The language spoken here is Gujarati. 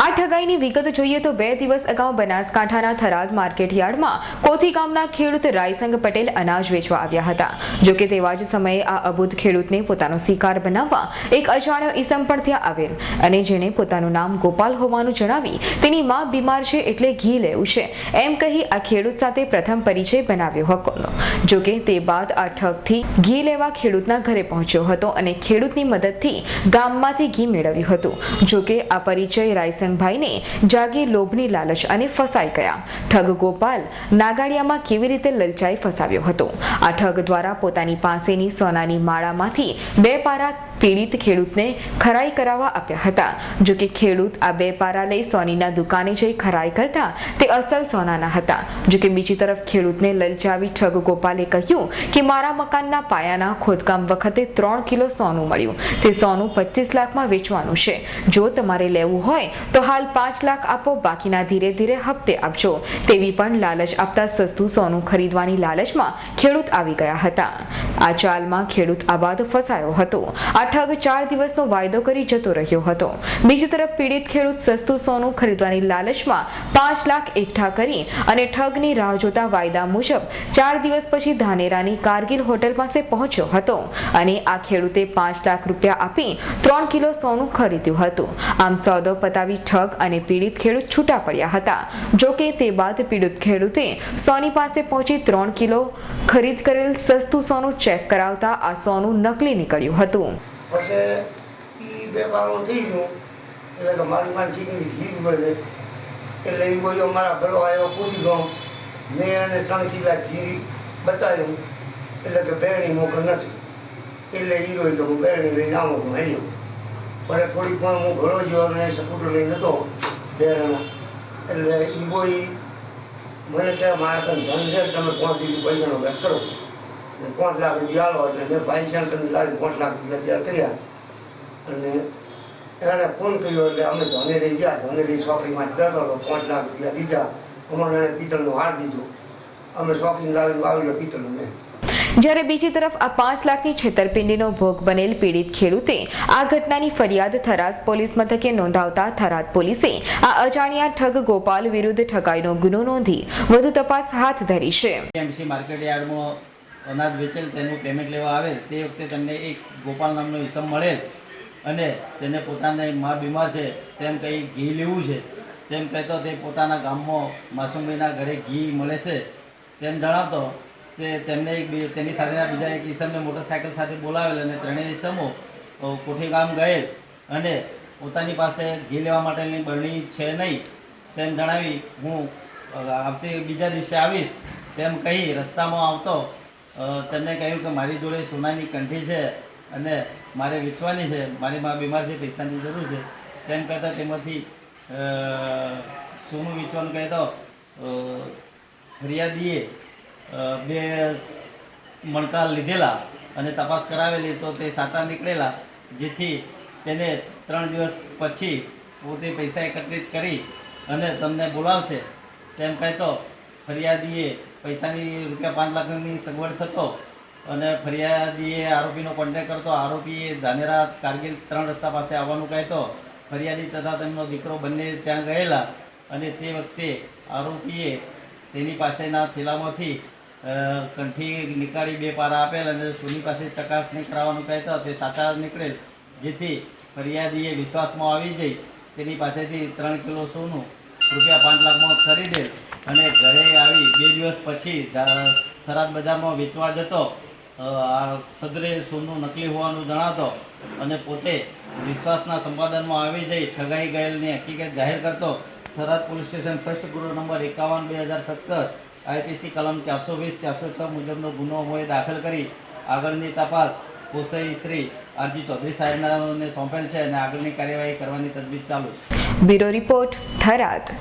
આ ઠગાઈની વિગત જોઈએ તો બે દિવસ અગાઉ બનાસકાંઠાના થરાદ માર્કેટ યાર્ડમાં કોથી ગામના ખેડૂત રાયસંગ પટેલ અનાજ વેચવા આવ્યા હતા. જો કે તેવા જ સમયે આ અબુધ ખેડૂતને પોતાનો શિકાર બનાવવા એક અજાણ્યો ઈસમ પણ ત્યાં આવેલ અને જેણે પોતાનું નામ ગોપાલ હોવાનું જણાવી તેની મા બીમાર છે એટલે ઘી લેવું છે. એમ કહી આ ખેડૂત સાથે પ્રથમ પરિચય બનાવ્યો હતો જો કે તે બાદ આ ઠગથી ઘી લેવા ખેડૂતના ઘરે પહોંચ્યો હતો અને ખેડૂતની મદદથી ગામમાંથી ઘી મેળવ્યું હતું. જો કે આ પરિચય રાયસંગભાઈને જાગી લોભની લાલચ અને ફસાઈ ગયા. ઠગ ગોપાલ નાગાડિયામાં કેવી રીતે લલચાઈ ફસાવ્યો હતો? આ ઠગ દ્વારા પોતાની પાસેની સોનાની માળામાંથી બે પારા પીડિત ખેડૂતને ખરાઈ કરાવવા આપ્યા હતા. જો કે ખેડૂત આ બે પારા લઈ સોનીના દુકાને જઈ ખરાઈ કરતા તે અસલ સોનાના હતા. જો કે બીજી તરફ ખેડૂતને લલચાવી ઠગ ગોપાલે કહ્યું કે મારા મકાનના પાયાના ખોદકામ વખતે ત્રણ કિલો સોનું મળ્યું. તે સોનું પચીસ લાખમાં વેચવાનું છે. જો તમારે લેવું હોય તો હાલ પાંચ લાખ આપો, બાકીના ધીરે ધીરે હપ્તે આપજો. તેવી પણ લાલચ આપતા સસ્તું સોનું ખરીદવાની લાલચમાં ખેડૂત આવી ગયા હતા. આ ચાલમાં ખેડૂત આબાદ ફસાયો હતો. આ ઠગ ચાર દિવસનો વાયદો કરી જતો રહ્યો હતો. બીજી તરફ પીડિત ખેડૂત સસ્તું સોનું ખરીદવાની લાલચમાં પાંચ લાખ એકઠા કરી અને ઠગની રાહ જોતા વાયદા મુજબ ચાર દિવસ પછી ધાનેરાની કારગિલ હોટલ પાસે પહોંચ્યો હતો અને આ ખેડૂતે પાંચ લાખ રૂપિયા આપી ત્રણ કિલો સોનું ખરીદ્યું હતું. આમ સોદો પતાવી ઠગ અને પીડિત ખેડૂત છૂટા પડ્યા હતા. જો કે તે બાદ પીડિત ખેડૂતે સોની પાસે પહોંચી ત્રણ કિલો ખરીદ કરેલ સસ્તું સોનું ચેક કરાવતા આ સોનું નકલી નીકળ્યું હતું. એટલે એ બોલ્યો, મારા ભલો આવ્યો પૂછી ગયો મેં એને ત્રણ કિલા જીરી બતાવ્યું. એટલે કે બેણી મોકલ નથી. એટલે રોઈ તો હું બેણી લઈને આવું છું હેલ્યો પણ થોડી પણ હું ઘરો ગયો અને સપોર્ટ લઈને હતો બેરણા એટલે એ બોઈ મને કહે મારા તમે છે, તમે પાંચ દીધી પૈસાનો વ્યાસ કરો. પાંચ લાખ રૂપિયા આવો એટલે મેં શ્યામ તમે લાવી પાંચ લાખ રૂપિયા ત્યાં કર્યા. અને એણે ફોન કર્યો, એટલે અમે ધનેરી ગયા ધનેરી છોકરીમાં ડરતો હતો પાંચ લાખ રૂપિયા દીધા. અમારે પિત્તળનું હાર દીધું. અમે શોપિંગ લાવીને વાવેલો પિત્તળનું મેં. જ્યારે બીજી તરફ આ પાંચ લાખની છેતરપિંડીનો ભોગ બનેલ પીડિત ખેડૂતે આ ઘટનાની ફરિયાદ થરાદ પોલીસ મથકે નોંધાવતા થરાદ પોલીસે આ અજાણ્યા ઠગ ગોપાલ વિરુદ્ધ ઠગાઈનો ગુનો નોંધી વધુ તપાસ હાથ ધરી છે. માર્કેટ યાર્ડમાં અનાજ વેચેલ, તેનું પેમેન્ટ લેવા આવે તે વખતે તેમને એક ગોપાલ નામનો ઈસમ મળે અને તેને પોતાને મા બીમાર છે, તેમ કંઈ ઘી લેવું છે, તેમ કહેતો તે પોતાના ગામમાં માસુમભાઈના ઘરે ઘી મળે છે, તેમ જણાવતો તે તેમને એક તેની સાથેના બીજા એક ઈસમને મોટરસાયકલ સાથે બોલાવેલ અને ત્રણેય ઈસમો કોઠી ગામ ગયેલ અને પોતાની પાસે ઘી લેવા માટેની બરણી છે નહીં તેમ જણાવી હું આવતી બીજા દિવસે આવીશ તેમ કહી રસ્તામાં આવતો તેમને કહ્યું કે મારી જોડે સોનાની કંઠી છે અને મારે વેચવાની છે, મારી માં બીમાર છે, પૈસાની જરૂર છે. તેમ કહેતા તેમાંથી સોનું વેચવાનું કહેતો ફરિયાદીએ બે મણકા લીધેલા અને તપાસ કરાવેલી તો તે સાતા નીકળેલા, જેથી તેને ત્રણ દિવસ પછી પોતે પૈસા એકત્રિત કરી અને તમને બોલાવશે. તેમ કહેતો ફરિયાદીએ પૈસાની રૂપિયા પાંચ લાખની સગવડ થતો અને ફરિયાદીએ આરોપીનો કોન્ટેક કરતો. આરોપીએ ધાનેરા કારગીલ ત્રણ રસ્તા પાસે આવવાનું કહેતો ફરિયાદી તથા તેમનો દીકરો બંને ત્યાં ગયેલા અને તે વખતે આરોપીએ તેની પાસેના થેલામાંથી કંઠી નીકાળી બે પારા આપેલ અને સોની પાસે ચકાસણી કરાવવાનું કહેતા તે સાચા નીકળેલ, જેથી ફરિયાદીએ વિશ્વાસમાં આવી જઈ તેની પાસેથી ત્રણ કિલો સોનું રૂપિયા પાંચ લાખમાં ખરીદેલ અને ઘરે આવી બે દિવસ પછી થરાદ બજારમાં વેચવા જતો સદરે સોનું નકલી હોવાનું જણાતો અને પોતે વિશ્વાસના સંપાદનમાં આવી જઈ ઠગાઈ ગયેલની હકીકત જાહેર કરતો થરાદ પોલીસ સ્ટેશન ફર્સ્ટ ગુનો નંબર એકાવન બે હજાર સત્તર, આઈપીસી કલમ ચારસો વીસ, ચારસો છ મુજબનો ગુનો હોય દાખલ કરી આગળની તપાસ પોસઈ શ્રી અરજી ચૌધરી સાહેબના સોંપેલ છે અને આગળની કાર્યવાહી કરવાની તજવીજ ચાલુ બ્યુરો રિપોર્ટ થરાદ.